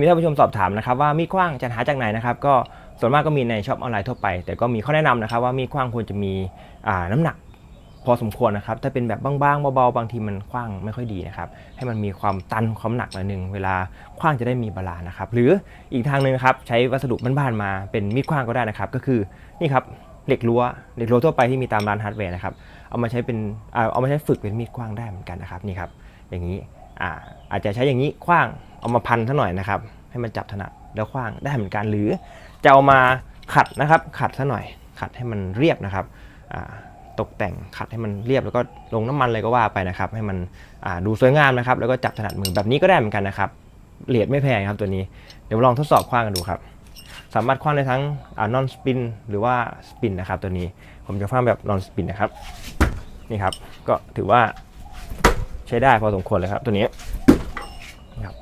มีท่านผู้ชมสอบถามนะครับว่ามีดกว้างจะหาจากไหนนะครับก็ส่วนมากก็มีในช็อปออนไลน์ทั่วไป แต่ก็มีข้อแนะนำนะครับว่ามีดกว้างควรจะมีน้ำหนักพอสมควรนะครับถ้าเป็นแบบบางๆเบาๆบางทีมันคว้างไม่ค่อยดีนะครับให้มันมีความตันความหนักหน่อยหนึ่งเวลาคว้างจะได้มีบาลานซ์นะครับหรืออีกทางหนึ่งนะครับใช้วัสดุบ้านๆมาเป็นมีดคว้างก็ได้นะครับ ก็คือนี่ครับเหล็กรั้วเหล็กรั้วทั่วไปที่มีตามร้านฮาร์ดแวร์นะครับเอามาใช้เป็นเอามาใช้ฝึกเป็นมีดคว้างได้เหมือนกันนะครับนี่ครับอย่างนี้อ่าอาจจะใช้อย่างนี้คว้าง เอามาพันซะหน่อยนะครับ ให้มันจับถนัดแล้วคว้างได้เหมือนกันหรือจะเอามาขัดนะครับขัดซะหน่อย ขัดให้มันเรียบนะครับตกแต่งขัดให้มันเรียบแล้วก็ลงน้ำมันเลยก็ว่าไปนะครับ ให้มันดูสวยงามนะครับ แล้วก็จับถนัดมือแบบนี้ก็ได้เหมือนกันนะครับเหรียญไม่แพงครับตัวนี้เดี๋ยวลองทดสอบคว้างกันดูครับ สามารถคว้างได้ทั้งนอนสปินหรือว่าสปินนะครับตัวนี้ผมจะคว้างแบบนอนสปินนะครับนี่ครับก็ถือว่าใช้ได้พอสมควรเลยครับตัวนี้ครับ